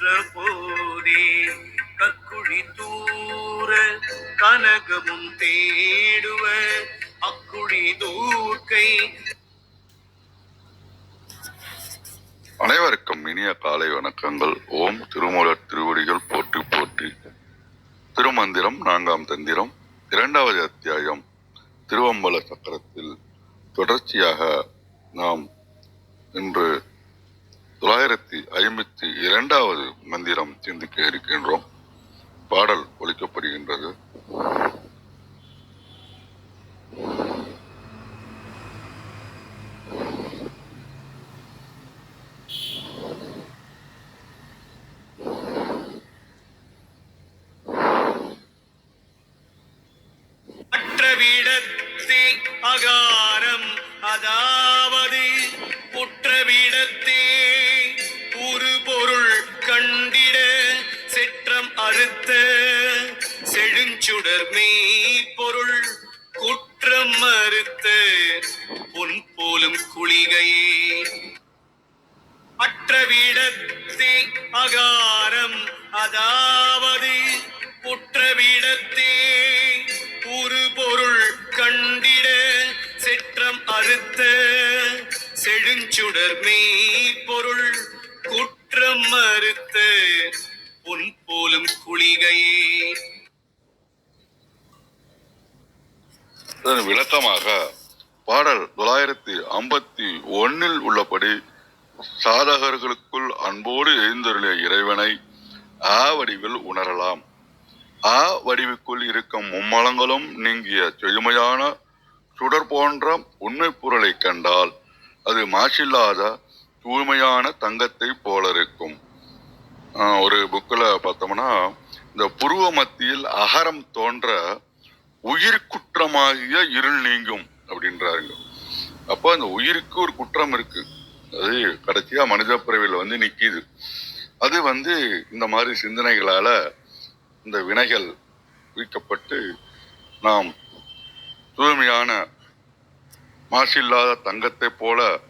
கற்ற போரே கக்குழி தூர கனகமும் தேடுவ. அக்குழி தூக்கை அனைவருக்கும் இனிய காலை வணக்கங்கள். ஓம் திருமூலர் திருவடிகள் போற்றி போற்றி. திருமந்திரம் நான்காம் தந்திரம் இரண்டாவது அத்தியாயம் திருவம்பல சக்கரத்தில். தொடர்ச்சியாக நாம் இன்று தொள்ளாயிரத்தி ஐம்பத்தி இரண்டாவது மந்திரம் சிந்திக்க இருக்கின்றோம். பாடல் ஒழிக்கப்படுகின்றது செழுஞ்சுடர் மெய்ப்பொருள் குற்றம் மறுத்த பொன் போலும் குளிகையே. அற்ற வீடத்தே அகாரம் அதாவது குற்ற வீடத்தே ஒரு பொருள் கண்டிட செற்றம் அறுத்த செழுஞ்சுடர் மெய் பொருள் சாதகர்களுக்குள் அன்போடு எழுந்தருளிய இறைவனை ஆ வடிவில் உணரலாம். ஆ வடிவுக்குள் இருக்கும் மும்மலங்களும் நீங்கிய செழுமையான சுடர் போன்ற உண்மை பொருளை கண்டால் அது மாசில்லாத தூய்மையான தங்கத்தை போல இருக்கும் ஒரு புக்கில் பார்த்தோம்னா இந்த புருவ மத்தியில் அகரம் தோன்ற உயிர் குற்றமாகிய இருள் நீங்கும் அப்படின்றாருங்க. அப்போ அந்த உயிருக்கு ஒரு குற்றம் இருக்குது அது கடைசியா மனித பிறவியில் வந்து நிக்கிது. அது வந்து இந்த மாதிரி சிந்தனைகளால இந்த வினைகள் வீக்கப்பட்டு நாம் தூய்மையான மாசில்லாத தங்கத்தை போல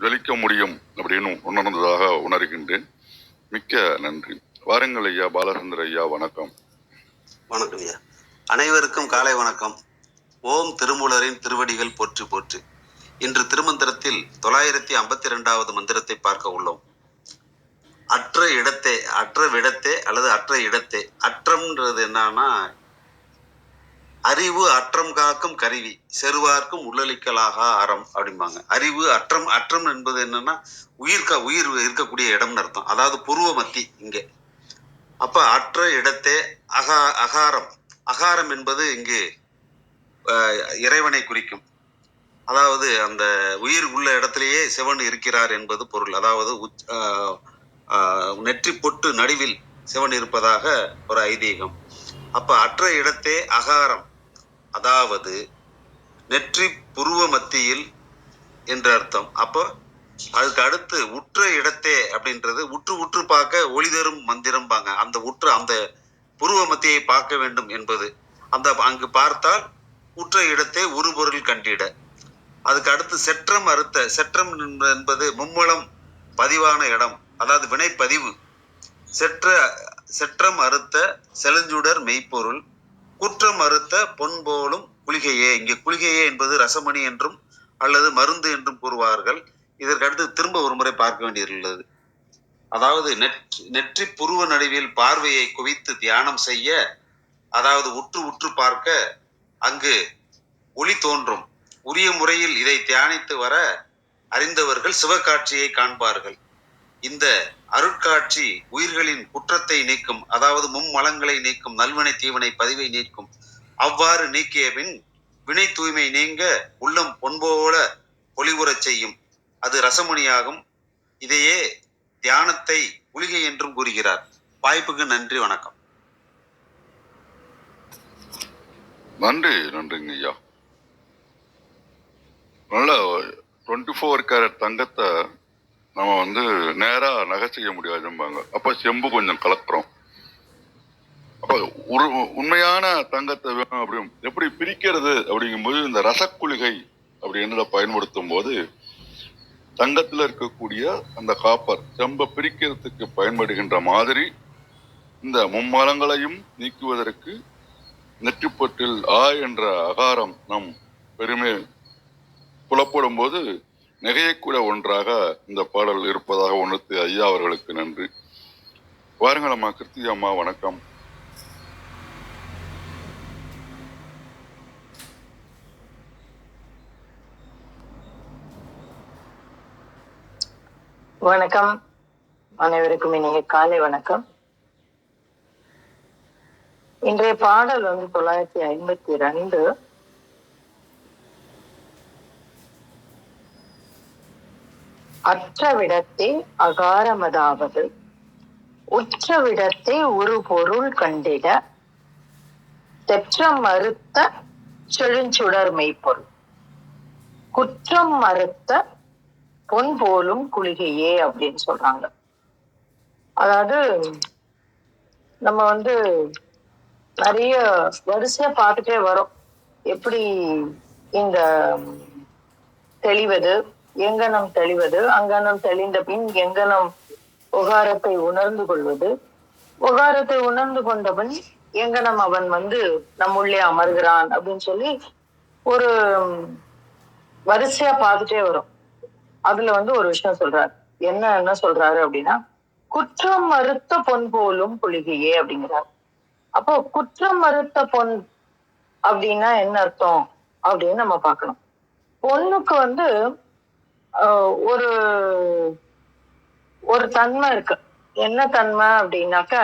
ஜொலிக்க முடியும் அப்படின்னு உணர்ந்ததாக உணர்கின்றேன். மிக்க நன்றி. வாருங்கள் ஐயா பாலச்சந்திர ஐயா வணக்கம். வணக்கம் ஐயா. அனைவருக்கும் காலை வணக்கம். ஓம் திருமூலரின் திருவடிகள் போற்றி போற்றி. இன்று திருமந்திரத்தில் தொள்ளாயிரத்தி ஐம்பத்தி இரண்டாவது மந்திரத்தை பார்க்க உள்ளோம். அற்ற இடத்தே அற்ற விடத்தே அல்லது அற்ற இடத்தே. அற்றம்ன்றது என்னன்னா அறிவு அற்றம் காக்கும் கருவி. செருவார்க்கும் உள்ளளிக்கலாக அறம் அப்படிம்பாங்க. அறிவு அற்றம் அற்றம் என்பது என்னன்னா உயிர்க்க உயிர் இருக்கக்கூடிய இடம்னு அர்த்தம். அதாவது புருவ மத்தி இங்கே. அப்ப அற்ற இடத்தே அகா அகாரம். அகாரம் என்பது இங்கு இறைவனை குறிக்கும். அதாவது அந்த உயிர் உள்ள இடத்திலேயே சிவன் இருக்கிறார் என்பது பொருள். அதாவது உச்- நெற்றி பொட்டு நடுவில் சிவன் இருப்பதாக ஒரு ஐதீகம். அப்ப அற்ற இடத்தே அகாரம். அதாவது நெற்றி புருவ மத்தியில் என்ற அர்த்தம். அப்போ அதுக்கு அடுத்து உற்ற இடத்தே அப்படின்றது உற்று உற்று பார்க்க ஒளி தரும் மந்திரம்பாங்க. அந்த உற்று அந்த புருவ மத்தியை பார்க்க வேண்டும் என்பது. அந்த அங்கு பார்த்தால் உற்ற இடத்தே ஒரு பொருள் கண்டிட. அதுக்கு அடுத்து செற்றம் அறுத்த செற்றம் என்ப- என்பது மும்மலம் பதிவான இடம் அதாவது வினைப்பதிவு. செற்ற செற்றம் அறுத்த செழுஞ்சுடர் மெய்ப்பொருள் குற்றம் அறுத்த பொன் போலும் குளிகையே. இங்கே குளிகையே என்பது ரசமணி என்றும் அல்லது மருந்து என்றும் கூறுவார்கள். இதற்கு அடுத்து திரும்ப ஒரு முறை பார்க்க வேண்டியுள்ளது அதாவது நெற் நெற்றி புருவ நடுவில் பார்வையை குவித்து தியானம் செய்ய அதாவது உற்று உற்று பார்க்க அங்கு ஒளி தோன்றும். உரிய முறையில் இதை தியானித்து வர அறிந்தவர்கள் சிவகாட்சியை காண்பார்கள். இந்த அருட்காட்சி உயிர்களின் குற்றத்தை நீக்கும் அதாவது மும்மலங்களை நீக்கும் நல்வினை தீவனை பதிவை நீக்கும் அவ்வாறு நீக்கிய பின் வினை தூய்மை நீங்க உள்ளம் பொன்போல ஒளிபுறச் செய்யும். அது ரசமணியாகும் இதையே தியானத்தை உளிகை என்றும் கூறுகிறார். வாய்ப்புக்கு நன்றி வணக்கம். நன்றி நன்றிங்க ஐயா நல்ல டுவெண்ட்டி ஃபோர் கேரட் தங்கத்தை நம்ம வந்து நேராக நகை செய்ய முடியாதும்பாங்க. அப்போ செம்பு கொஞ்சம் கலக்குறோம். அப்போ ஒரு உண்மையான தங்கத்தை வேணும் அப்படி எப்படி பிரிக்கிறது அப்படிங்கும்போது இந்த ரசக்குளிகை அப்படின்றத பயன்படுத்தும் போது தங்கத்தில் இருக்கக்கூடிய அந்த காப்பர் செம்பை பிரிக்கிறதுக்கு பயன்படுகின்ற மாதிரி இந்த மும்மலங்களையும் நீக்குவதற்கு நெற்றிப்பட்டில் ஆ என்ற அகாரம் நம் பெருமை புலப்படும் போது நகையக்கூட ஒன்றாக இந்த பாடல் இருப்பதாக உணர்த்து ஐயா அவர்களுக்கு நன்றி. வாருங்கள் அம்மா கிருத்தி அம்மா வணக்கம். வணக்கம். அனைவருக்கும் இன்னைக்கு காலை வணக்கம். இன்றைய பாடல் வந்து தொள்ளாயிரத்தி ஐம்பத்தி ரெண்டு அற்றவிடத்தே அகாரமதாவது. உற்றவிடத்தே ஒரு பொருள் கண்டிட. தெற்றம் மறுத்த செழுஞ்சுடர் மெய்ப்பொருள். குற்றம் மறுத்த பொன் போலும் குளிகையே அப்படின்னு சொல்றாங்க. அதாவது நம்ம வந்து நிறைய வரிசையா பார்த்துட்டே வரோம். எப்படி இந்த தெளிவது எங்கனம் தெளிவது அங்கனம் தெளிந்த பின் எங்கனம் உகாரத்தை உணர்ந்து கொள்வது. உகாரத்தை உணர்ந்து கொண்டவன் எங்கனம் அவன் வந்து நம்முள்ளே அமர்கிறான் அப்படின்னு சொல்லி ஒரு வரிசையா பார்த்துட்டே வரும். அதுல வந்து ஒரு விஷயம் சொல்றாரு. என்ன என்ன சொல்றாரு அப்படின்னா குற்றம் மறுத்த பொன் போலும் புலிகையே அப்படிங்கிறார். அப்போ குற்றம் மறுத்த பொன் அப்படின்னா என்ன அர்த்தம் அப்படின்னு நம்ம பார்க்கணும். பொண்ணுக்கு வந்து ஒரு ஒரு தன்மை இருக்கு. என்ன தன்மை அப்படின்னாக்க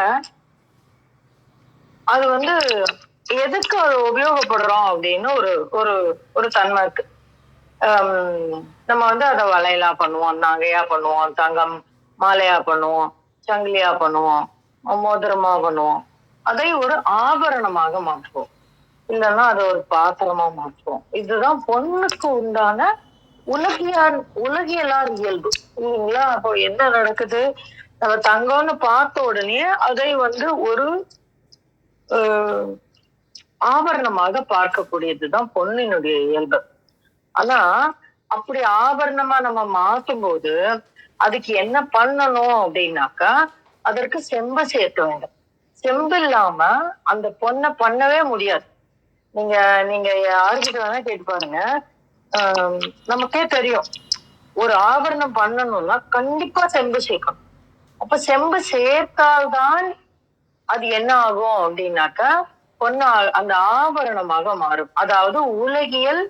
அது வந்து எதுக்கு அது உபயோகப்படுறோம் அப்படின்னு ஒரு ஒரு ஒரு தன்மை இருக்கு. நம்ம வந்து அதை வளையலா பண்ணுவோம் நகையா பண்ணுவோம் தங்கம் மாலையா பண்ணுவோம் சங்கிலியா பண்ணுவோம் மோதிரமா பண்ணுவோம். அதை ஒரு ஆபரணமாக மாற்றுவோம். இல்லைன்னா அதை ஒரு பாத்திரமா மாற்றுவோம். இதுதான் பொண்ணுக்கு உண்டான உலகியார் உலகியலார் இயல்பு. இல்லைங்களா அப்போ என்ன நடக்குது? நம்ம தங்கம்னு பார்த்த உடனே அதை வந்து ஒரு ஆபரணமாக பார்க்கக்கூடியதுதான் பொண்ணினுடைய இயல்பு. ஆனா அப்படி ஆபரணமா நம்ம மாத்தும் போது அதுக்கு என்ன பண்ணணும் அப்படின்னாக்கா அதற்கு செம்பு சேர்க்க வேண்டும். செம்பு இல்லாம அந்த பொண்ணை பண்ணவே முடியாது. நீங்க நீங்க யாருக்கிட்ட வேணா கேட்டு பாருங்க. நமக்கே தெரியும். ஒரு ஆபரணம் பண்ணணும்னா கண்டிப்பா செம்பு சேர்க்கணும். அப்ப செம்பு சேர்த்தால்தான் அது என்ன ஆகும் அப்படின்னாக்கா பொண்ணு அந்த ஆபரணமாக மாறும். அதாவது உலகியல்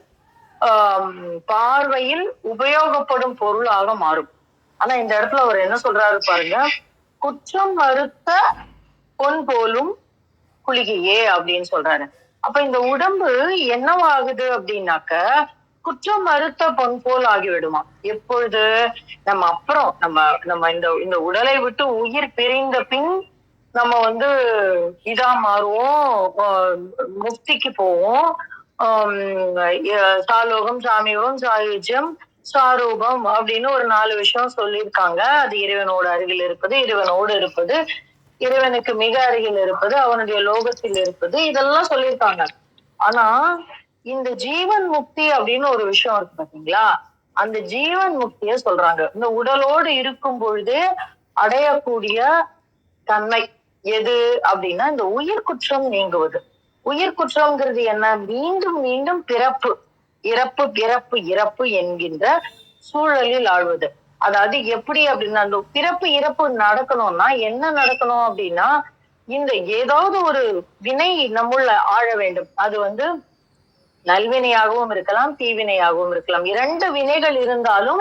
பார்வையில் உபயோகப்படும் பொருளாக மாறும். ஆனா இந்த இடத்துல அவர் என்ன சொல்றாரு பாருங்க குற்றம் மறுத்த பொன் போலும் குளிகையே அப்படின்னு சொல்றாரு. அப்ப இந்த உடம்பு என்னவாகுது அப்படின்னாக்க குற்றம் மறுத்த பொன் போல் ஆகிவிடுமா? எப்பொழுது நம்ம அப்புறம் நம்ம நம்ம இந்த இந்த உடலை விட்டு உயிர் பிரிந்த பின் நம்ம வந்து இதா மாறுவோம் முக்திக்கு போவோம். சாலோகம் சாமியோகம் சாயுஜ்யம் சாரூபம் அப்படின்னு ஒரு நாலு விஷயம் சொல்லியிருக்காங்க. அது இறைவனோட அருகில் இருப்பது இறைவனோடு இருப்பது இறைவனுக்கு மிக அருகில் இருப்பது அவனுடைய லோகத்தில் இருப்பது இதெல்லாம் சொல்லியிருக்காங்க. ஆனா இந்த ஜீவன் முக்தி அப்படின்னு ஒரு விஷயம் இருக்கு பாத்தீங்களா? அந்த ஜீவன் முக்திய சொல்றாங்க. இந்த உடலோடு இருக்கும் பொழுது அடையக்கூடிய தன்மை எது அப்படின்னா இந்த உயிர் குற்றம் நீங்குவது. உயிர் குற்றம்ங்கிறது என்ன? மீண்டும் மீண்டும் பிறப்பு. இறப்பு பிறப்பு இறப்பு என்கின்ற சூழலில் ஆழ்வது. அதாவது எப்படி அப்படின்னா அந்த பிறப்பு இறப்பு நடக்கணும்னா என்ன நடக்கணும் அப்படின்னா இந்த ஏதாவது ஒரு வினை நம்முள்ள ஆழ வேண்டும். அது வந்து நல்வினையாகவும் இருக்கலாம் தீவினையாகவும் இருக்கலாம். இரண்டு வினைகள் இருந்தாலும்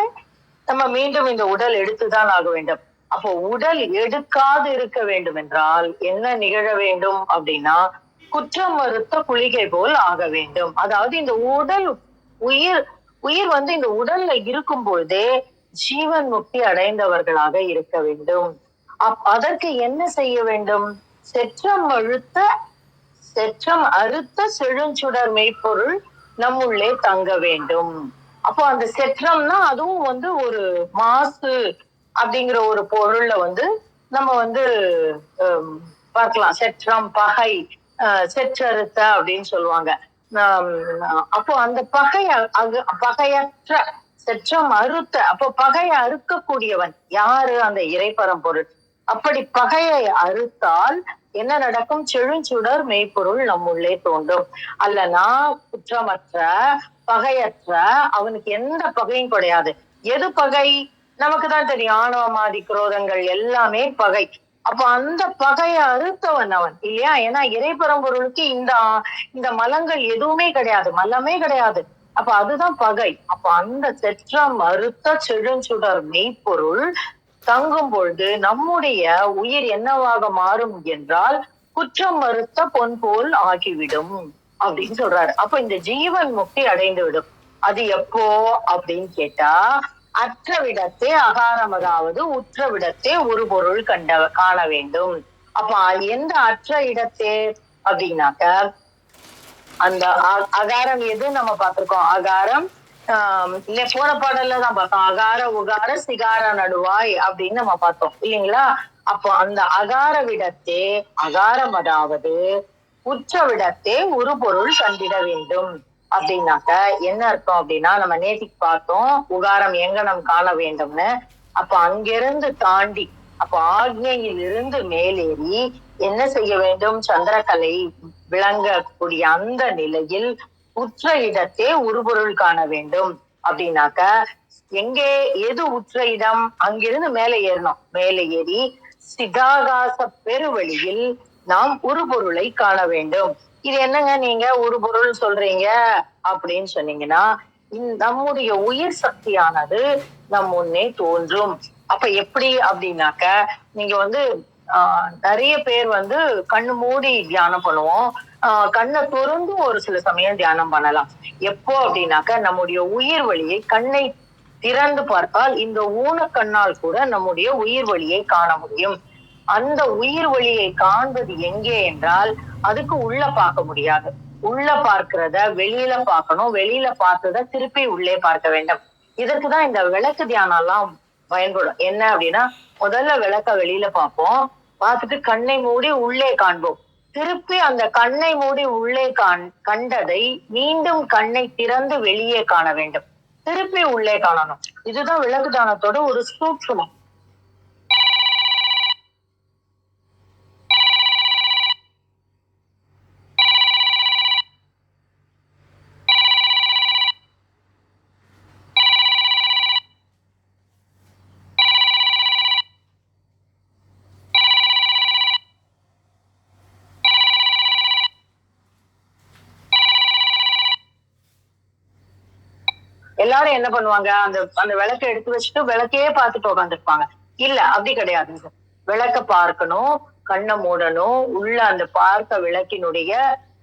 நம்ம மீண்டும் இந்த உடல் எடுத்துதான் ஆக வேண்டும். அப்போ உடல் எடுக்காது இருக்க வேண்டும் என்றால் என்ன நிகழ வேண்டும் அப்படின்னா குற்றம் மறுத்த குளிகை போல் ஆக வேண்டும். அதாவது இந்த உடல் உயிர் உயிர் வந்து இந்த உடல்ல இருக்கும் பொழுதே ஜீவன் முக்தி அடைந்தவர்களாக இருக்க வேண்டும். அப்- அதற்கு என்ன செய்ய வேண்டும்? செற்றம் அழுத்த செற்றம் அறுத்த செழுஞ்சுடர் மெய்ப்பொருள் நம்முள்ளே தங்க வேண்டும். அப்போ அந்த செற்றம்னா அதுவும் வந்து ஒரு மாசு அப்படிங்கிற ஒரு பொருள்ல வந்து நம்ம வந்து பார்க்கலாம். செற்றம் பகை அஹ், செற்றறுத்த அப்படின்னு சொல்லுவாங்க. அப்போ அந்த பகை அக- பகையற்ற செற்றம் அறுத்த அப்போ பகையை அறுக்கக்கூடியவன் யாரு? அந்த இறைப்பரம்பொருள். அப்படி பகையை அறுத்தால் என்ன நடக்கும்? செழுஞ்சுடர் மெய்ப்பொருள் நம்முள்ளே தோன்றும். அல்லனா குற்றமற்ற பகையற்ற அவனுக்கு எந்த பகையும் கிடையாது. எது பகை? நமக்கு தான் தெரியும் ஆணவமாதி குரோதங்கள் எல்லாமே பகை. அப்ப அந்த பகையை அறுத்தவன் அவன் இல்லையா? ஏன்னா இறைபரம்பொருளுக்கு இந்த இந்த மலங்கள் எதுவுமே கிடையாது. மலமே கிடையாது. அப்ப அதுதான் பகை. அப்ப அந்த செற்றம் அறுத்த செழுஞ்சுடர் மெய்ப்பொருள் தங்கும் பொழுது நம்முடைய உயிர் என்னவாக மாறும் என்றால் குற்றம் மறுத்த பொன் போல் ஆகிவிடும் அப்படின்னு சொல்றாரு. அப்ப இந்த ஜீவன் முக்தி அடைந்து விடும் அது எப்போ அப்படின்னு கேட்டா அற்ற விடத்தே அகாரம் அதாவது உற்ற விடத்தே ஒரு பொருள் கண்ட காண வேண்டும். அப்ப எந்த அற்ற இடத்தே அப்படின்னாக்க அந்த அகாரம் எது நம்ம பார்த்திருக்கோம்? அகாரம் போன பாடல்ல தான் பார்த்தோம். அகார உகார சிகார நடுவாய் அப்படின்னு நம்ம பார்த்தோம். இல்லைங்களா? அப்போ அந்த அகார விடத்தே அகாரம் அதாவது உச்ச விடத்தே ஒரு பொருள் கண்டிட வேண்டும். அப்படின்னாக்க என்ன அர்த்தம் அப்படின்னா நம்ம நேற்றுக்கு பார்த்தோம் உகாரம் எங்க நம் காண வேண்டும்னு. அப்ப அங்கிருந்து தாண்டி அப்ப ஆக்ஞையில் இருந்து மேலேறி என்ன செய்ய வேண்டும்? சந்திரகலை விளங்கக்கூடிய அந்த நிலையில் உற்ற இடத்தே உருபொருள் காண வேண்டும். அப்படின்னாக்க எங்கே எது உற்ற இடம்? அங்கிருந்து மேலே ஏறணும். மேலே ஏறி சிதாகாச பெருவழியில் நாம் உருபொருளை காண வேண்டும். இது என்னங்க நீங்க ஒரு பொருள் சொல்றீங்க? அப்படின்னு சொன்னீங்கன்னா நம்முடைய உயிர் சக்தியானது நம் முன்னே தோன்றும். அப்ப எப்படி அப்படின்னாக்க நீங்க வந்து ஆஹ் நிறைய பேர் வந்து கண்ணு மூடி தியானம் பண்ணுவோம். கண்ணை திறந்து ஒரு சில சமயம் தியானம் பண்ணலாம். எப்போ அப்படின்னாக்க நம்முடைய உயிர் வழியை கண்ணை திறந்து பார்த்தால் இந்த ஊனக்கண்ணால் கூட நம்முடைய உயிர் வழியை காண முடியும். அந்த உயிர் வழியை காண்பது எங்கே என்றால் அதுக்கு உள்ள பார்க்க முடியாது. உள்ள பார்க்கிறத வெளியில பார்க்கணும். வெளியில பார்த்தத திருப்பி உள்ளே பார்க்க வேண்டும். இதற்குதான் இந்த விளக்கு தியானம் எல்லாம் பயன்படும். என்ன அப்படின்னா முதல்ல விளக்க வெளியில பார்ப்போம். பார்த்துட்டு கண்ணை மூடி உள்ளே காண்போம். திருப்பி அந்த கண்ணை மூடி உள்ளே காண் கண்டதை மீண்டும் கண்ணை திறந்து வெளியே காண வேண்டும். திருப்பி உள்ளே காணணும். இதுதான் விளக்கு தானத்தோட ஒரு சூட்சுமம். எல்லாரும் என்ன பண்ணுவாங்க? அந்த அந்த விளக்கை எடுத்து வச்சுட்டு விளக்கையே பார்த்துட்டு உட்காந்துருப்பாங்க இல்ல அப்படி கிடையாதுங்க விளக்க பார்க்கணும் கண்ணை மூடணும் உள்ள அந்த பார்த்த விளக்கினுடைய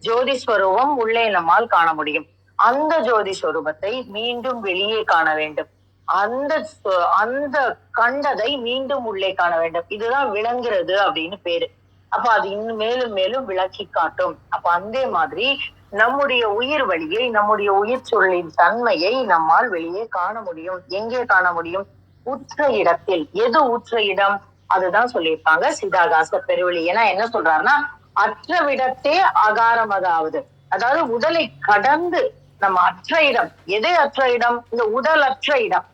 ஜோதி ஸ்வரூபம் உள்ளே நம்மால் காண முடியும். அந்த ஜோதி ஸ்வரூபத்தை மீண்டும் வெளியே காண வேண்டும். அந்த அந்த கண்டதை மீண்டும் உள்ளே காண வேண்டும். இதுதான் விளங்குறது அப்படின்னு பேரு. அப்ப அது இன்னும் மேலும் மேலும் விளக்கி காட்டும். அப்ப அந்த மாதிரி நம்முடைய உயிர் வழியை நம்முடைய உயிர் சொல்லின் தன்மையை நம்மால் வெளியே காண முடியும். எங்கே காண முடியும்? உற்ற இடத்தில். எது உற்ற இடம்? அதுதான் சொல்லியிருப்பாங்க சிதாகாச பெருவெளி. ஏன்னா என்ன சொல்றாருன்னா அற்ற விடத்தே அகாரம் அதாவது. அதாவது உடலை கடந்து நம்ம அற்ற இடம். எது அற்ற இடம்? இந்த உடல் அற்ற இடம்.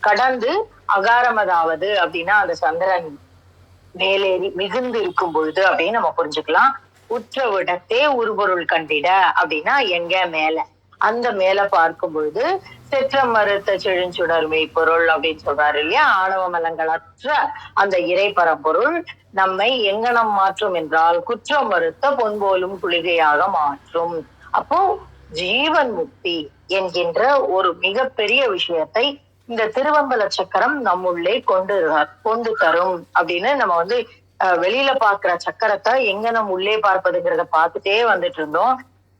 கடந்து அகாரம் அதாவது அப்படின்னா அந்த சந்திரன் மேலேறி மிகுந்து இருக்கும் பொழுது அப்படின்னு நம்ம புரிஞ்சுக்கலாம். உற்றவிடத்தே உருபொருள் கண்டிட அப்படின்னா எங்க மேல? அந்த மேல பார்க்கும் பொழுது செற்ற மறுத்த செழுஞ்சுடர் மெய்ப்பொருள் அப்படின்னு சொல்றாரு இல்லையா? ஆணவ மலங்களற்ற அந்த இறை பரம்பொருள் நம்மை எங்கனம் மாற்றும் என்றால் குற்றம் மறுத்த பொன்போலும் குளிகையாக மாற்றும். அப்போ ஜீவன் முக்தி என்கின்ற ஒரு மிகப்பெரிய விஷயத்தை இந்த திருவம்பல சக்கரம் நம்முள்ளே கொண்டு கொண்டு தரும் அப்படின்னு நம்ம வந்து வெளியில பாக்குற சக்கரத்தை எங்க நம்ம உள்ளே பார்ப்பதுங்கிறத பார்த்துட்டே வந்துட்டு இருந்தோம்.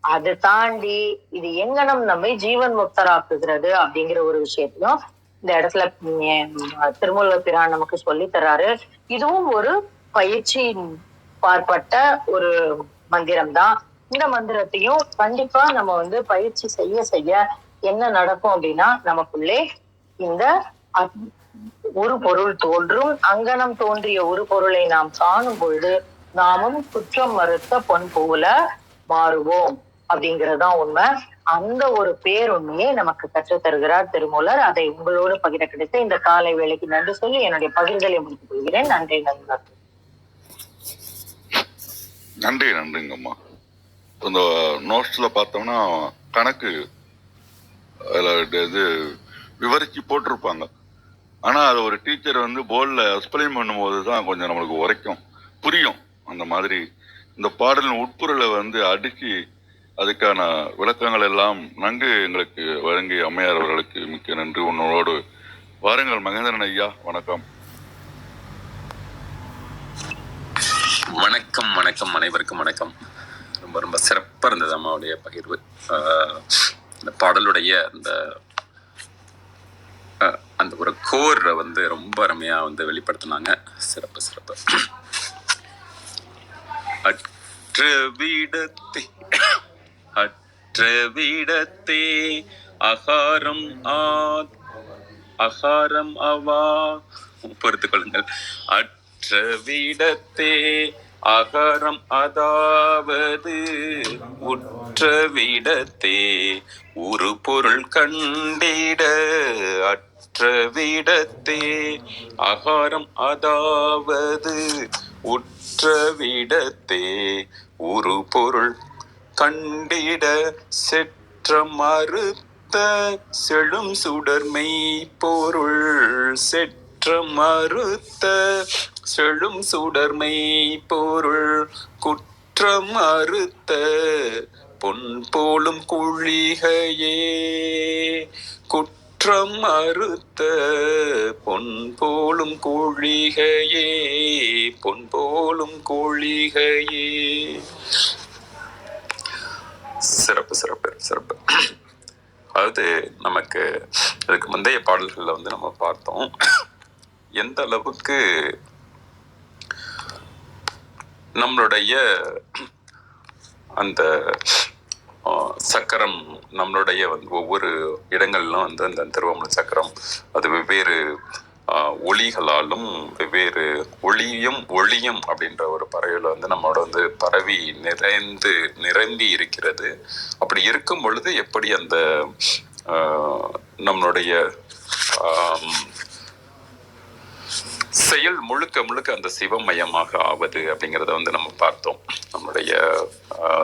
அதை தாண்டி இது எங்கனம் நம்மை ஜீவன் முக்தராக்குகிறது அப்படிங்கிற ஒரு விஷயத்தையும் இந்த இடத்துல உம், திருமூல பிரான் நமக்கு சொல்லி தர்றாரு. இதுவும் ஒரு பயிற்சி பார்ப்பட்ட ஒரு மந்திரம் தான். இந்த மந்திரத்தையும் கண்டிப்பா நம்ம வந்து பயிற்சி செய்ய செய்ய என்ன நடக்கும் அப்படின்னா நமக்குள்ளே இந்த ஒரு பொருள் தோன்றும் அங்கனம் தோன்றிய ஒரு பொருளை நாம் காணும் பொழுது நாமும் குற்றம் மறுத்த பொன் போல மாறுவோம். அப்படிங்கறதுதான் உண்மை. அந்த ஒரு பேருண்மையை நமக்கு கற்று தருகிறார் திருமூலர். அதை உங்களோடு பகிர கிடைத்த இந்த காலை வேலைக்கு நன்றி சொல்லி என்னுடைய பகிர்தலை முடித்துக் கொள்கிறேன். நன்றி நண்பர் நன்றி நன்றிங்கம்மா இந்த நோட்ஸ்ல பார்த்தோம்னா கணக்கு அதில் இது விவரிச்சு போட்டிருப்பாங்க. ஆனா அது ஒரு டீச்சர் வந்து போர்டில் எக்ஸ்பிளைன் பண்ணும்போது தான் கொஞ்சம் நம்மளுக்கு உரைக்கும். புரியும். அந்த மாதிரி இந்த பாடலின் உட்பொருளை வந்து அடுக்கி அதுக்கான விளக்கங்கள் எல்லாம் நன்கு எங்களுக்கு வழங்கி அம்மையார் அவர்களுக்கு மிக்க நன்றி. உன்னோடு வாருங்கள் மகேந்திரன் ஐயா. வணக்கம். வணக்கம் வணக்கம். அனைவருக்கும் வணக்கம். ரொம்ப ரொம்ப சிறப்பாக இருந்தது அம்மாவுடைய பகிர்வு. இந்த பாடலுடைய அந்த அந்த ஒரு கோர் வந்து ரொம்ப அருமையாக வந்து வெளிப்படுத்தினாங்க. சிறப்பு சிறப்பு. அற்ற விடத்தே அற்ற விடத்தே அகாரம் ஆ அகாரம் அவா. பொறுத்து கொள்ளுங்கள். அற்ற விடத்தே அகரம் அதாவது உற்ற விடத்தே ஒரு பொருள் கண்டிட அற்ற உற்றவிடத்தே. அகாரம் அதாவது உற்றவிடத்தே. ஒரு பொருள் கண்டிட செற்ற மறுத்த செழும் சுடர்மை பொருள் செற்ற மறுத்த செழும் சுடர்மை பொருள் குற்றம் அறுத்த பொன் போலும் குழிகையே. குற்ற குற்றம் அறுத்த பொன் போலும் கோழிகையே பொன் போலும் கோழிகையே. சிறப்பு சிறப்பு சிறப்பு. அதாவது நமக்கு அதுக்கு முந்தைய பாடல்களில் வந்து நம்ம பார்த்தோம். எந்த அளவுக்கு நம்மளுடைய அந்த சக்கரம் நம்மளுடைய வந்து ஒவ்வொரு இடங்கள்லாம் வந்து அந்த திருவாமலை சக்கரம் அது வெவ்வேறு ஒளிகளாலும் வெவ்வேறு ஒளியும் ஒளியும் அப்படின்ற ஒரு பறவையில் வந்து நம்மளோட வந்து பரவி நிறைந்து நிரம்பி இருக்கிறது. அப்படி இருக்கும் பொழுது எப்படி அந்த நம்மளுடைய செயல் முழுக்க முழுக்க அந்த சிவமயமாக ஆவது அப்படிங்கிறத வந்து நம்ம பார்த்தோம். நம்மளுடைய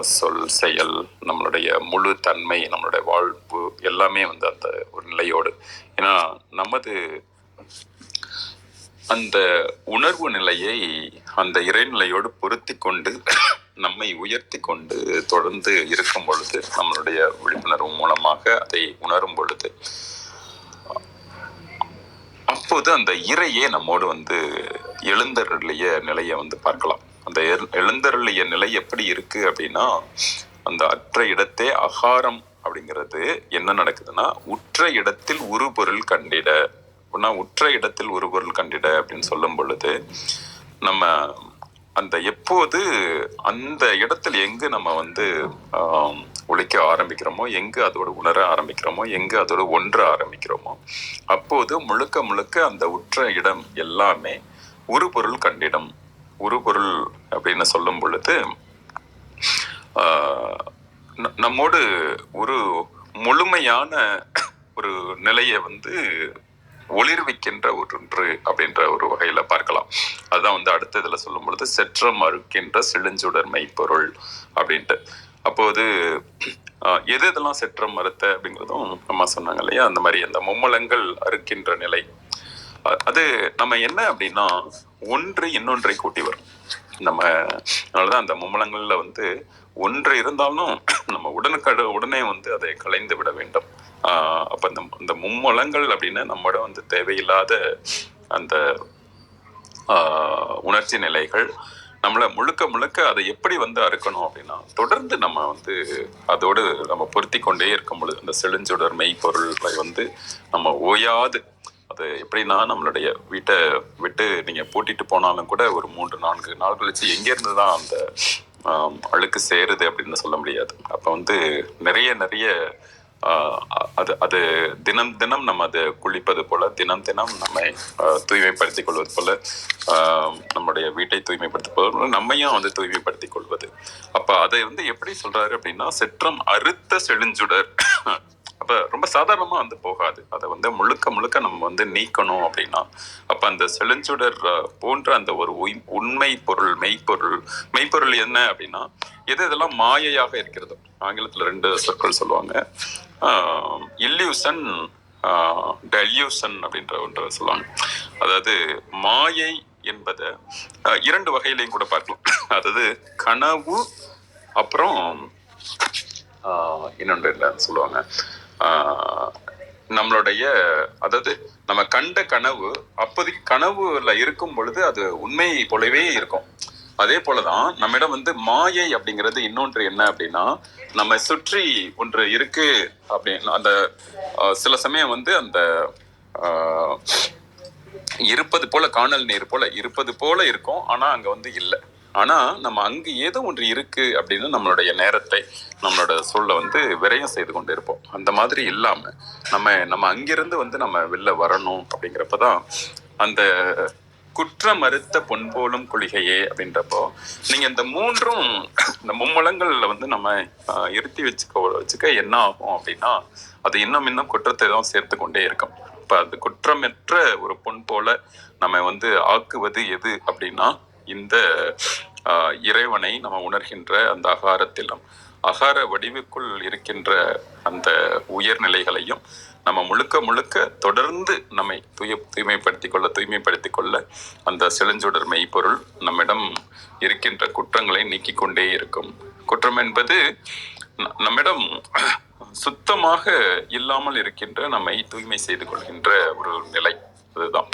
சொல் செயல் நம்மளுடைய முழு தன்மை நம்மளுடைய வாழ்வு எல்லாமே வந்து அந்த ஒரு நிலையோடு. ஏன்னா நமது அந்த உணர்வு நிலையை அந்த இறைநிலையோடு பொருத்தி கொண்டு நம்மை உயர்த்தி கொண்டு தொடர்ந்து இருக்கும் பொழுது நம்மளுடைய விழிப்புணர்வு மூலமாக அதை உணரும் பொழுது அப்போது அந்த இறையே நம்மோடு வந்து எழுந்தருளிய நிலையை வந்து பார்க்கலாம். அந்த எழுந்தருளிய நிலை எப்படி இருக்கு அப்படின்னா அந்த அற்ற இடத்தே அகாரம் அப்படிங்கிறது என்ன நடக்குதுன்னா உற்ற இடத்தில் ஒரு பொருள் கண்டிட. அப்படின்னா உற்ற இடத்தில் ஒரு பொருள் கண்டிட அப்படின்னு சொல்லும் பொழுது நம்ம அந்த எப்போது அந்த இடத்துல எங்கு நம்ம வந்து ஒழிக்க ஆரம்பிக்கிறோமோ எங்கு அதோட உணர ஆரம்பிக்கிறோமோ எங்கு அதோட ஒன்ற ஆரம்பிக்கிறோமோ அப்போது முழுக்க முழுக்க அந்த உற்ற இடம் எல்லாமே ஒரு பொருள் கண்டிடம். உருபொருள் அப்படின்னு சொல்லும் பொழுது நம்மோடு ஒரு முழுமையான ஒரு நிலையை வந்து ஒளிர்விக்கின்ற ஒன்று அப்படின்ற ஒரு வகையில பார்க்கலாம். அதுதான் வந்து அடுத்த இதுல சொல்லும் பொழுது செற்றம் அறுக்கின்ற செழுஞ்சுடர் மெய்ப்பொருள் அப்படின்ட்டு. அப்போது எது எதெல்லாம் செற்றம் மறுத்த அப்படிங்கிறதும் அம்மா சொன்னாங்க இல்லையா? அந்த மாதிரி அந்த மும்மலங்கள் அறுக்கின்ற நிலை. அது நம்ம என்ன அப்படின்னா ஒன்று இன்னொன்றை கூட்டி வரும். நம்ம அதனாலதான் அந்த மும்மலங்கள்ல வந்து ஒன்று இருந்தாலும் நம்ம உடனுக்கடு உடனே வந்து அதை கலைந்து விட வேண்டும். ஆஹ் அப்ப அந்த இந்த மும்மலங்கள் அப்படின்னு நம்மளோட வந்து தேவையில்லாத அந்த ஆஹ் உணர்ச்சி நிலைகள் நம்மளை முழுக்க முழுக்க அதை எப்படி வந்து அறுக்கணும் அப்படின்னா தொடர்ந்து நம்ம வந்து அதோடு நம்ம பொருத்தி கொண்டே இருக்கும் பொழுது அந்த செழுஞ்சுடர் மெய்ப்பொருள்களை வந்து நம்ம ஓயாது அது எப்படின்னா நம்மளுடைய வீட்டை விட்டு நீங்க பூட்டிட்டு போனாலும் கூட ஒரு மூன்று நான்கு நாள் கழிச்சு எங்க தான் அந்த அழுக்கு சேருது அப்படின்னு சொல்ல முடியாது. அப்ப வந்து நிறைய நிறைய அது அது தினம் தினம் நம்ம அதை குளிப்பது போல தினம் தினம் நம்மை தூய்மைப்படுத்திக் கொள்வது போல நம்முடைய வீட்டை தூய்மைப்படுத்திக் கொள்வது போல நம்மையும் வந்து தூய்மைப்படுத்திக் கொள்வது. அப்ப அதை வந்து எப்படி சொல்றாரு அப்படின்னா செற்றம் அறுத்த செழுஞ்சுடர் அப்ப ரொம்ப சாதாரணமா வந்து போகாது. அதை வந்து முழுக்க முழுக்க நம்ம வந்து நீக்கணும் அப்படின்னா அப்ப அந்த செழுஞ்சுடர் போன்ற அந்த ஒரு உய்- உண்மை பொருள் மெய்ப்பொருள் மெய்ப்பொருள் என்ன அப்படின்னா எது இதெல்லாம் மாயையாக இருக்கிறதோ ஆங்கிலத்துல ரெண்டு சொற்கள் சொல்லுவாங்க. இல்லியூசன் டெல்யூசன் அப்படின்ற ஒன்று சொல்லுவாங்க. அதாவது மாயை என்பதை இரண்டு வகையிலையும் கூட பார்க்கலாம். அதாவது கனவு அப்புறம் இன்னொன்று என்னன்னு சொல்லுவாங்க. நம்மளுடைய அதாவது நம்ம கண்ட கனவு அப்போதைக்கு கனவுல இருக்கும் பொழுது அது உண்மை போலவே இருக்கும். அதே போலதான் நம்மிடம் வந்து மாயை அப்படிங்கிறது இன்னொன்று என்ன அப்படின்னா நம்ம சுற்றி ஒன்று இருக்கு அப்படின்னு அந்த சில சமயம் வந்து அந்த இருப்பது போல காணல் நீர் போல இருப்பது போல இருக்கும் ஆனா அங்க வந்து இல்லை. ஆனால் நம்ம அங்கு ஏதோ ஒன்று இருக்குது அப்படின்னு நம்மளுடைய நேரத்தை நம்மளோட சொல்ல வந்து விரயம் செய்து கொண்டு இருப்போம் அந்த மாதிரி இல்லாமல் நம்ம நம்ம அங்கிருந்து வந்து நம்ம வெளில வரணும் அப்படிங்கிறப்ப தான் அந்த குற்ற மறுத்த பொன்போலும் குளிகையே அப்படின்றப்போ நீங்கள் இந்த மூன்றும் இந்த மும்மலங்களில் வந்து நம்ம இருத்தி வச்சுக்க வச்சுக்க என்ன ஆகும் அப்படின்னா அது இன்னும் இன்னும் குற்றத்தை தான் சேர்த்து கொண்டே இருக்கும். இப்போ அது குற்றமற்ற ஒரு பொன் போல நம்ம வந்து ஆக்குவது எது அப்படின்னா இந்த இறைவனை நம்ம உணர்கின்ற அந்த அகாரத்திலும் அகார வடிவுக்குள் இருக்கின்ற அந்த உயர்நிலைகளையும் நம்ம முழுக்க முழுக்க தொடர்ந்து நம்மை தூய தூய்மைப்படுத்திக் கொள்ள தூய்மைப்படுத்திக் கொள்ள அந்த செழுஞ்சுடர் மெய்ப்பொருள் நம்மிடம் இருக்கின்ற குற்றங்களை நீக்கிக் கொண்டே இருக்கும். குற்றம் என்பது நம்மிடம் சுத்தமாக இல்லாமல் இருக்கின்ற நம்மை தூய்மை செய்து கொள்கின்ற ஒரு நிலை. அதுதான்.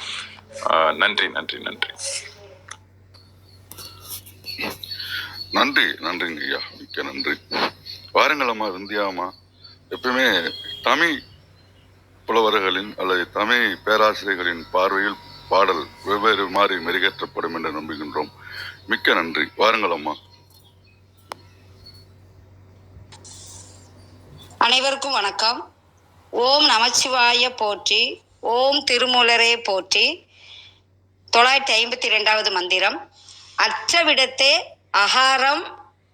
நன்றி நன்றி நன்றி. நன்றி நன்றிங்க ஐயா. மிக்க நன்றி. வாருங்களம்மா விந்தியாம்மா. எப்பயுமே தமிழ் புலவர்களின் அல்லது தமிழ் பேராசிரியர்களின் பார்வையில் பாடல் வெவ்வேறு மாதிரி மெருகேற்றப்படும் என்று நம்புகின்றோம். மிக்க நன்றி. வாருங்களம்மா. அனைவருக்கும் வணக்கம். ஓம் நமச்சிவாய போற்றி ஓம் திருமூலரே போற்றி. தொள்ளாயிரத்தி ஐம்பத்தி ரெண்டாவது மந்திரம். அற்றவிடத்தே அகாரம்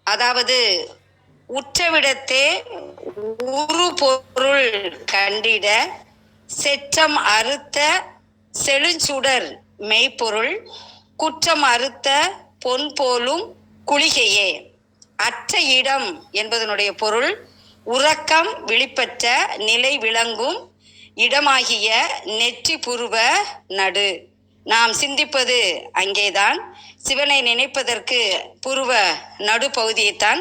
அதாவது உற்றவிடத்தே உரு பொருள் கண்டிட செற்றம் அறுத்த செழுஞ்சுடர் மெய்ப்பொருள் குற்றம் அறுத்த பொன் போலும் குளிகையே. அற்ற இடம் என்பதனுடைய பொருள் உறக்கம் விழிப்பற்ற நிலை விளங்கும் இடமாகிய நெற்றி புருவ நடு. நாம் சிந்திப்பது அங்கேதான். சிவனை நினைப்பதற்கு புருவ நடுப்பகுதியைத்தான்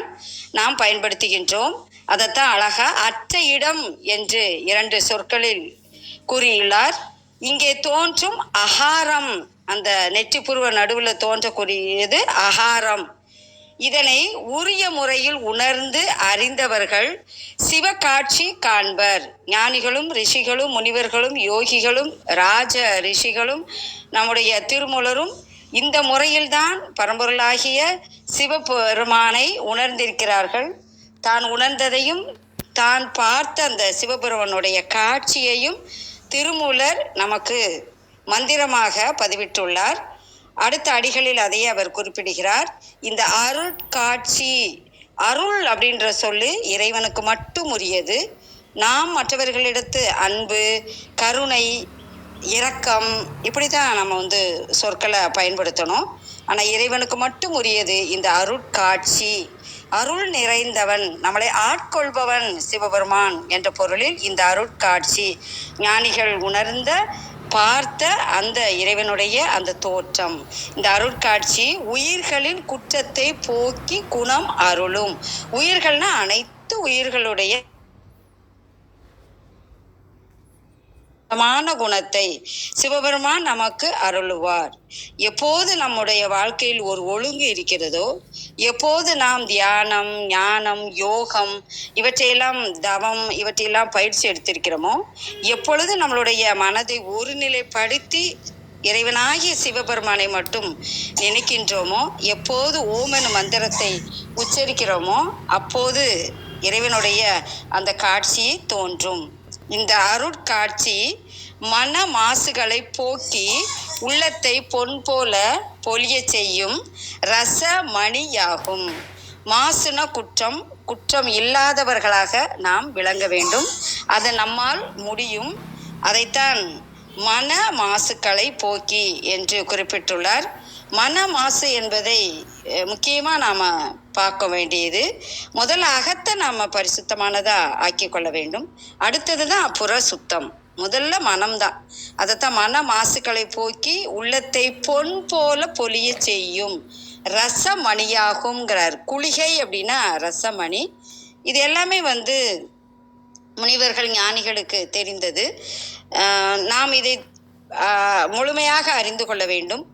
நாம் பயன்படுத்துகின்றோம். அதைத்தான் அழகா அற்ற இடம் என்று இரண்டு சொற்களில் கூறியுள்ளார். இங்கே தோன்றும் அகாரம். அந்த நெற்றி புருவ நடுவில் தோன்றக்கூடியது அகாரம். இதனை உரிய முறையில் உணர்ந்து அறிந்தவர்கள் சிவகாட்சி காண்பர். ஞானிகளும் ரிஷிகளும் முனிவர்களும் யோகிகளும் ராஜ ரிஷிகளும் நம்முடைய திருமுலரும் இந்த முறையில்தான் பரம்பொருளாகிய சிவபெருமானை உணர்ந்திருக்கிறார்கள். தான் உணர்ந்ததையும் தான் பார்த்த அந்த சிவபெருமனுடைய காட்சியையும் திருமூலர் நமக்கு மந்திரமாக பதிவிட்டுள்ளார். அடுத்த அடிகளில் அதையே அவர் குறிப்பிடுகிறார். இந்த அருட்காட்சி அருள் அப்படின்ற சொல்லு இறைவனுக்கு மட்டும் உரியது. நாம் மற்றவர்களிடத்து அன்பு கருணை இரக்கம் இப்படி தான் நம்ம வந்து சொற்களை பயன்படுத்தணும். ஆனால் இறைவனுக்கு மட்டும் உரியது இந்த அருட்காட்சி அருள் நிறைந்தவன் நம்மளை ஆட்கொள்பவன் சிவபெருமான் என்ற பொருளில் இந்த அருட்காட்சி ஞானிகள் உணர்ந்த பார்த்த அந்த இறைவனுடைய அந்த தோற்றம். இந்த அருட்காட்சி உயிர்களின் குற்றத்தை போக்கி குணம் அருளும். உயிர்கள்னா அனைத்து உயிர்களுடைய மான குணத்தை சிவபெருமான் நமக்கு அருளுவார். எப்போது நம்முடைய வாழ்க்கையில் ஒரு ஒழுங்கு இருக்கிறதோ எப்போது நாம் தியானம் ஞானம் யோகம் இவற்றையெல்லாம் தவம் இவற்றையெல்லாம் பயிற்சி எடுத்திருக்கிறோமோ எப்பொழுது நம்மளுடைய மனதை ஒருநிலைப்படுத்தி இறைவனாகிய சிவபெருமானை மட்டும் நினைக்கின்றோமோ எப்போது ஓமன் மந்திரத்தை உச்சரிக்கிறோமோ அப்போது இறைவனுடைய அந்த காட்சியை தோன்றும். இந்த அருட்காட்சி மன மாசுகளை போக்கி உள்ளத்தை பொன் போல பொலிய செய்யும் ரச மணியாகும் மாசுன குற்றம் குற்றம் இல்லாதவர்களாக நாம் விளங்க வேண்டும். அது நம்மால் முடியும். அதைத்தான் மன மாசுக்களை போக்கி என்று குறிப்பிட்டுள்ளார். மன மாசு என்பதை முக்கியமாக நாம் பார்க்க வேண்டியது. முதல்ல அகத்தை நாம் பரிசுத்தமானதாக ஆக்கி கொள்ள வேண்டும். அடுத்தது தான் புற சுத்தம் முதல்ல மனம்தான். அதைத்தான் மன மாசுக்களை போக்கி உள்ளத்தை பொன் போல பொலிய செய்யும். ரசமணியாகுங்கிறார் குளிகை அப்படின்னா ரசமணி. இது எல்லாமே வந்து முனிவர்கள் ஞானிகளுக்கு தெரிந்தது. நாம் இதை முழுமையாக அறிந்து கொள்ள வேண்டும்.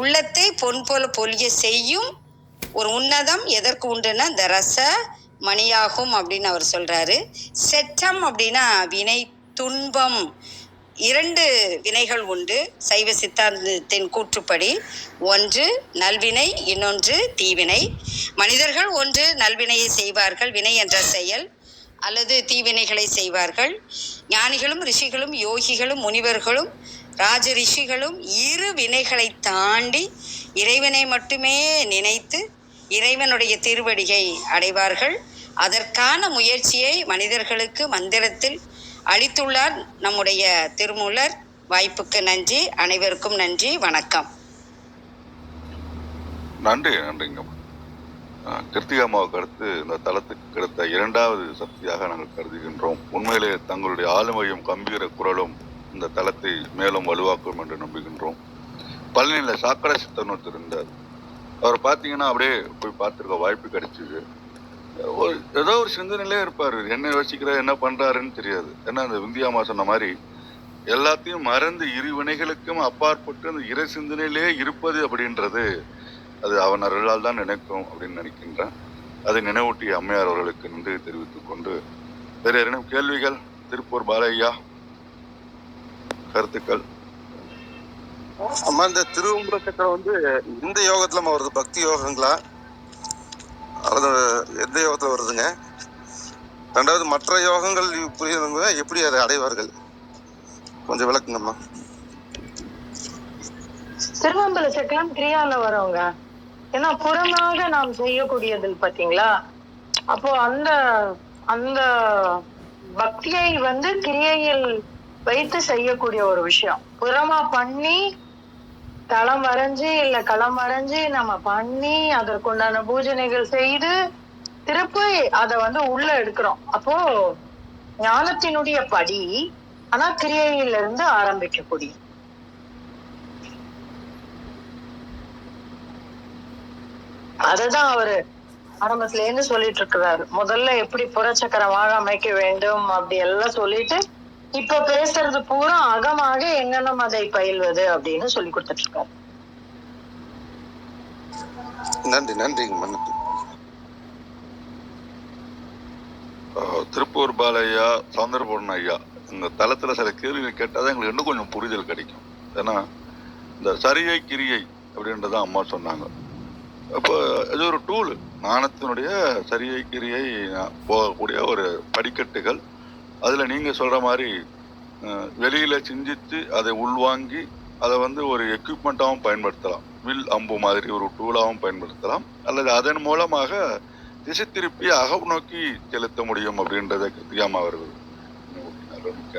உள்ளத்தை பொன் போல பொலிய செய்யும் ஒரு உன்னதம் எதற்கு உண்டுன்னா இந்த ரச மணியாகும் அப்படின்னு அவர் சொல்றாரு. செற்றம் அப்படின்னா வினை துன்பம் இரண்டு வினைகள் உண்டு. சைவ சித்தாந்தத்தின் கூற்றுப்படி ஒன்று நல்வினை இன்னொன்று தீவினை. மனிதர்கள் ஒன்று நல்வினையை செய்வார்கள் வினை என்ற செயல் அல்லது தீவினைகளை செய்வார்கள். ஞானிகளும் ரிஷிகளும் யோகிகளும் முனிவர்களும் ராஜ ரிஷிகளும் இரு வினைகளை தாண்டி இறைவனை மட்டுமே நினைத்து இறைவனுடைய திருவடியை அடைவார்கள். அதற்கான முயற்சியை மனிதர்களுக்கு மந்திரத்தில் அளித்துள்ளார் நம்முடைய திருமூலர். வாய்ப்புக்கு நன்றி. அனைவருக்கும் நன்றி. வணக்கம். நன்றி நன்றிங்க அஹ், கிருத்திகாமாவுக்கு அடுத்து இந்த தளத்துக்கு கிடைத்த இரண்டாவது சக்தியாக நாங்கள் கருதுகின்றோம். உண்மையிலே தங்களுடைய ஆளுமையும் கம்பீர குரலும் இந்த தளத்தை மேலும் வலுவாக்கும் என்று நம்புகின்றோம். பழனியில் சாக்கடை சித்தன் ஒருத்தர் இருந்தார். அவர் பார்த்தீங்கன்னா அப்படியே போய் பார்த்துருக்க வாய்ப்பு கிடைச்சிது. ஒரு ஏதோ ஒரு சிந்தனையிலே இருப்பார். என்ன யோசிக்கிறார் என்ன பண்ணுறாருன்னு தெரியாது. ஏன்னா அந்த விந்தியாமா சொன்ன மாதிரி எல்லாத்தையும் மறந்து இரு வினைகளுக்கும் அப்பாற்பட்டு அந்த இறை சிந்தனையிலே இருப்பது அப்படின்றது அது அவன் அருளால் தான் நினைக்கும் அப்படின்னு நினைக்கின்றான். அதை நினைவூட்டி அம்மையார் அவர்களுக்கு நன்றி தெரிவித்துக் கொண்டு வேறு யாரேனும் கேள்விகள்? திருப்பூர் பாலையா? கருத்துக்கள்? அம்மா இந்த திருவம்புர சக்கரம் வந்து இந்த யோகத்துல வருது பக்தி யோகங்களா? அது எந்த யோகத்துல வருதுங்க? ரெண்டாவது மற்ற யோகங்கள் புரியவங்க எப்படி அதை அடைவார்கள்? கொஞ்சம் விளக்குங்கம்மா. திருவம்பல சக்கரம் கிரியால வரவங்க ஏன்னா புறமாக நாம் செய்யக்கூடியது பாத்தீங்களா அப்போ அந்த அந்த பக்தியை வந்து கிரியையில் வைத்து செய்யக்கூடிய ஒரு விஷயம். புறமா பண்ணி தளம் வரைஞ்சு இல்ல களம் வரைஞ்சு நம்ம பண்ணி அதற்குண்டான பூஜனைகள் செய்து திருப்பி அதை வந்து உள்ள எடுக்கிறோம். அப்போ ஞானத்தினுடைய படி ஆனா கிரியையிலிருந்து ஆரம்பிக்கக்கூடிய. அதுதான் அவரு ஆரம்பத்துல இருந்து சொல்லிட்டு இருக்கிறாரு. முதல்ல எப்படி புறச்சக்கரமாக அமைக்க வேண்டும் அப்படி எல்லாம் சொல்லிட்டு இப்ப பேசுறது பூரா அகமாக எங்கனம் அதை பயில்வது அப்படின்னு சொல்லி கொடுத்துட்டு இருக்காரு நன்றி நன்றிங்கம்மா நன்றி அஹ், திருப்பூர் பாலையா சௌந்தரபூர்ண ஐயா இந்த தளத்துல சில கேள்விகள் கேட்டாதான் எங்களுக்கு இன்னும் கொஞ்சம் புரிதல் கிடைக்கும். ஏன்னா இந்த சரியை கிரியை அப்படின்றத அம்மா சொன்னாங்க. அப்போ இது ஒரு டூல் நாணத்தினுடைய சரியை கிரியை போகக்கூடிய ஒரு படிக்கட்டுகள் அதில் நீங்கள் சொல்கிற மாதிரி வெளியில் சிந்தித்து அதை உள்வாங்கி அதை வந்து ஒரு எக்யூப்மெண்ட்டாகவும் பயன்படுத்தலாம். வில் அம்பு மாதிரி ஒரு டூலாகவும் பயன்படுத்தலாம். அல்லது அதன் மூலமாக திசை திருப்பி அகம் நோக்கி செலுத்த முடியும் அப்படின்றத கிருத்திகாமா அவர்கள்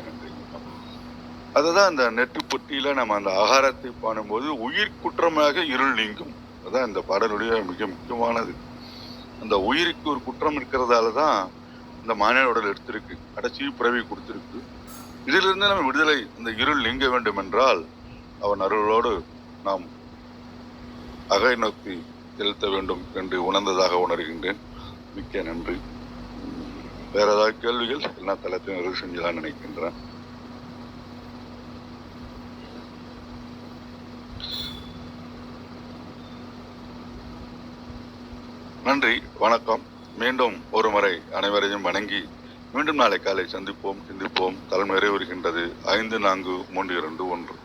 நன்றி. அதுதான் இந்த நெட்டு பொட்டியில் நம்ம அந்த ஆகாரத்தை பண்ணும்போது உயிர் குற்றமாக இருள் நீங்கும். அதுதான் இந்த பாடலுடைய மிக முக்கியமானது. அந்த உயிருக்கு ஒரு குற்றம் இருக்கிறதால தான் இந்த மானிட உடல் எடுத்திருக்கு கடைசி பிறவி கொடுத்திருக்கு. இதிலிருந்து நம்ம விடுதலை இந்த இருள் நீங்க வேண்டும் என்றால் அவன் அருளோடு நாம் அகை நோக்கி செலுத்த வேண்டும் என்று உணர்ந்ததாக உணர்கின்றேன். மிக்க நன்றி. வேற ஏதாவது கேள்விகள்? எல்லா தளத்தையும் நிறைவு செஞ்சதான் நினைக்கின்றேன். நன்றி. வணக்கம். மீண்டும் ஒரு முறை அனைவரையும் வணங்கி மீண்டும் நாளை காலை சந்திப்போம் சிந்திப்போம். தலைமுறை வருகின்றது ஐந்து நான்கு மூன்று இரண்டு ஒன்று.